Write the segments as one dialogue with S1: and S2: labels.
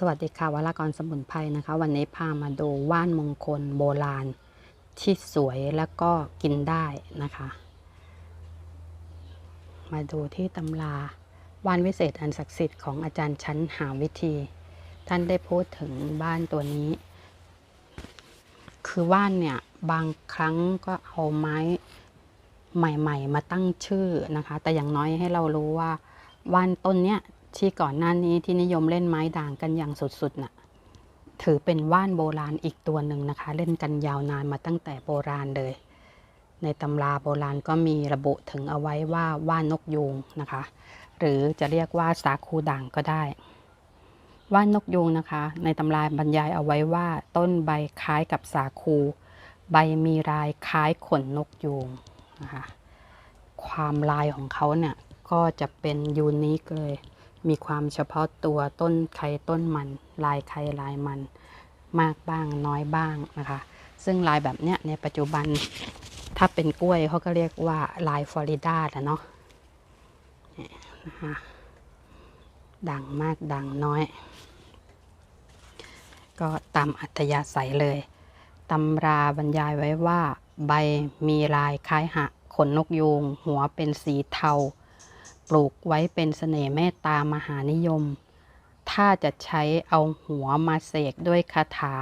S1: สวัสดีค่ะวรากรสมุนไพรนะคะ วันนี้พามาดูว่านมงคลโบราณ ที่สวยแล้วก็กินได้นะคะ มาดูที่ตำราว่านวิเศษอันศักดิ์สิทธิ์ของอาจารย์ชั้นหาวิธี ท่านได้พูดถึงบ้านตัวนี้ คือว่านเนี่ยบางครั้งก็เอาไม้ใหม่ ๆ มาตั้งชื่อนะคะ แต่อย่างน้อยให้เรารู้ว่าว่านต้นเนี้ย ที่ก่อนหน้านี้ที่นิยมเล่นไม้ด่างกันอย่างสุดๆน่ะถือเป็นว่านโบราณอีกตัวหนึ่งนะคะ เล่นกันยาวนานมาตั้งแต่โบราณเลย ในตำราโบราณก็มีระบุถึงเอาไว้ว่าว่านนกยูงนะคะ หรือจะเรียกว่าสาคูด่างก็ได้ ว่านนกยูงนะคะ ในตำราบรรยายเอาไว้ว่าต้นใบคล้ายกับสาคู ใบมีลายคล้ายขนนกยูงนะคะความลายของเขาเนี่ยก็จะเป็นยูนิคเลย มีความเฉพาะตัวต้นใครต้นมัน ลายใครลายมันมากบ้างน้อยบ้างนะคะ ซึ่งลายแบบเนี้ยในปัจจุบันถ้าเป็นกล้วยเขาก็เรียกว่าลายฟลอริดาแหละเนาะเนี่ยนะคะดังมากดังน้อย ก็ตามอัธยาศัยเลยตำราบรรยายไว้ว่า ใบมีลายคล้ายหะขนนกยูงหัวเป็นสีเทา ปลูกไว้เป็นเสน่ห์เมตตามหานิยม ถ้าจะใช้เอาหัวมาเสกด้วยคาถา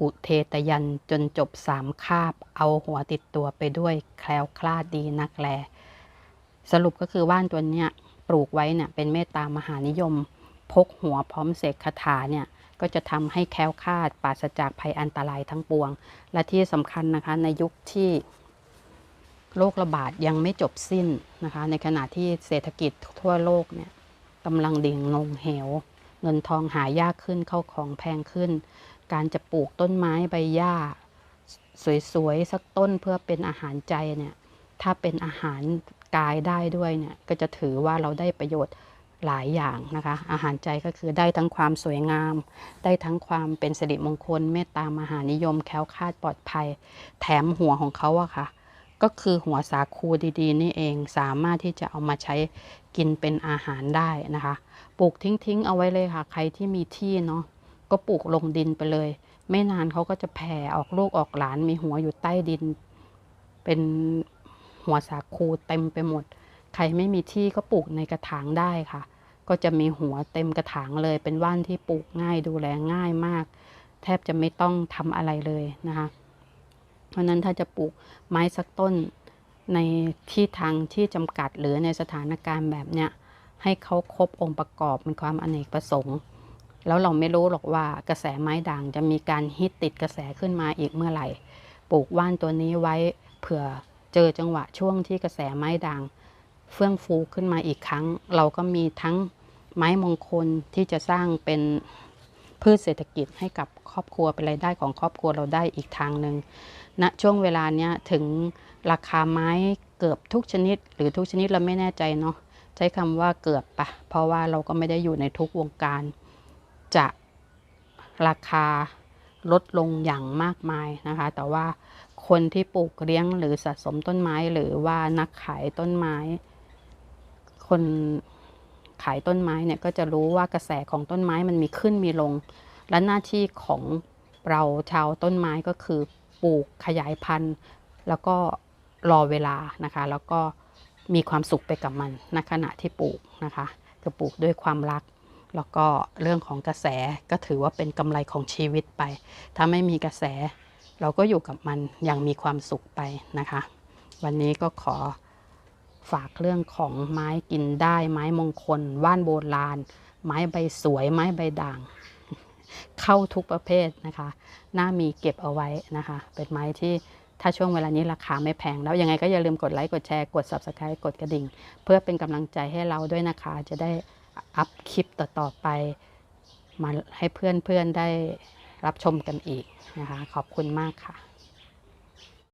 S1: อุเทตยันจนจบสามคาบ เอาหัวติดตัวไปด้วยแคล้วคลาดดีนักแล สรุปก็คือว่านตัวเนี้ยปลูกไว้เนี่ยเป็นเมตตามหานิยม พกหัวพร้อมเสกคาถาเนี่ยก็จะทำให้แคล้วคลาดปราศจากภัยอันตรายทั้งปวง และที่สำคัญนะคะในยุคที่ โรคระบาดยังไม่จบสิ้นนะคะ ในขณะที่เศรษฐกิจทั่วโลกเนี่ยกำลังดิ่งลงเหว เงินทองหายากขึ้นเข้าของแพงขึ้น การจะปลูกต้นไม้ใบหญ้า สวยๆ สักต้นเพื่อเป็นอาหารใจเนี่ยถ้าเป็นอาหารกายได้ด้วยเนี่ยก็จะถือว่าเราได้ประโยชน์หลายอย่างนะคะ อาหารใจก็คือได้ทั้งความสวยงาม ได้ทั้งความเป็นสิริมงคล เมตตามหานิยมแคล้วคลาดปลอดภัย แถมหัวของเขาอะค่ะ ก็คือหัวสาคูดีๆ นี่เองสามารถที่จะเอามาใช้กินเป็นอาหารได้นะคะปลูกทิ้งๆ เอาไว้เลยค่ะ ใครที่มีที่เนาะก็ปลูกลงดินไปเลย ไม่นานเขาก็จะแผ่ออกลูกออกหลานมีหัวอยู่ใต้ดิน เป็นหัวสาคูเต็มไปหมด ใครไม่มีที่ก็ปลูกในกระถางได้ค่ะ ก็จะมีหัวเต็มกระถางเลย เป็นว่านที่ปลูกง่ายดูแลง่ายมาก แทบจะไม่ต้องทำอะไรเลยนะคะ เพราะนั้นถ้าจะปลูกไม้สักต้นในที่ทางที่จำกัดหรือในสถานการณ์แบบเนี้ยให้เขาครบองค์ประกอบเป็นความอเนกประสงค์ แล้วเราไม่รู้หรอกว่ากระแสไม้ด่างจะมีการฮิตติดกระแสขึ้นมาอีกเมื่อไหร่ ปลูกว่านตัวนี้ไว้เผื่อเจอจังหวะช่วงที่กระแสไม้ด่างเฟื่องฟูขึ้นมาอีกครั้ง เราก็มีทั้งไม้มงคลที่จะสร้างเป็น พืชเศรษฐกิจให้กับครอบครัวเป็นรายได้ของครอบครัวเราได้อีกทางหนึ่งณนะช่วงเวลาเนี้ยถึงราคาไม้เกือบทุกชนิด หรือทุกชนิดเราไม่แน่ใจเนาะใช้คำว่าเกือบปะเพราะว่าเราก็ไม่ได้อยู่ในทุกวงการ จะราคาลดลงอย่างมากมายนะคะ แต่ว่าคนที่ปลูกเลี้ยงหรือสะสมต้นไม้หรือว่านักขายต้นไม้ คน ขายต้นไม้เนี่ยก็จะรู้ว่ากระแสของต้นไม้มันมีขึ้นมีลง และหน้าที่ของเราชาวต้นไม้ก็คือปลูกขยายพันธุ์ แล้วก็รอเวลานะคะ แล้วก็มีความสุขไปกับมันณขณะที่ปลูกนะคะคือปลูกด้วยความรัก แล้วก็เรื่องของกระแสก็ถือว่าเป็นกำไรของชีวิตไป ถ้าไม่มีกระแส เราก็อยู่กับมันอย่างมีความสุขไปนะคะ วันนี้ก็ขอ ฝากเรื่องของไม้กินได้ไม้มงคล ว่านโบราณ ไม้ใบสวย ไม้ใบด่าง เข้าทุกประเภทนะคะ น่ามีเก็บเอาไว้นะคะ เป็นไม้ที่ถ้าช่วงเวลานี้ราคาไม่แพง แล้วยังไงก็อย่าลืมกดไลค์กดแชร์กด subscribe กดกระดิ่ง เพื่อเป็นกำลังใจให้เราด้วยนะคะ จะได้อัพคลิปต่อๆไป มาให้เพื่อนๆได้รับชมกันอีกนะคะ ขอบคุณมากค่ะ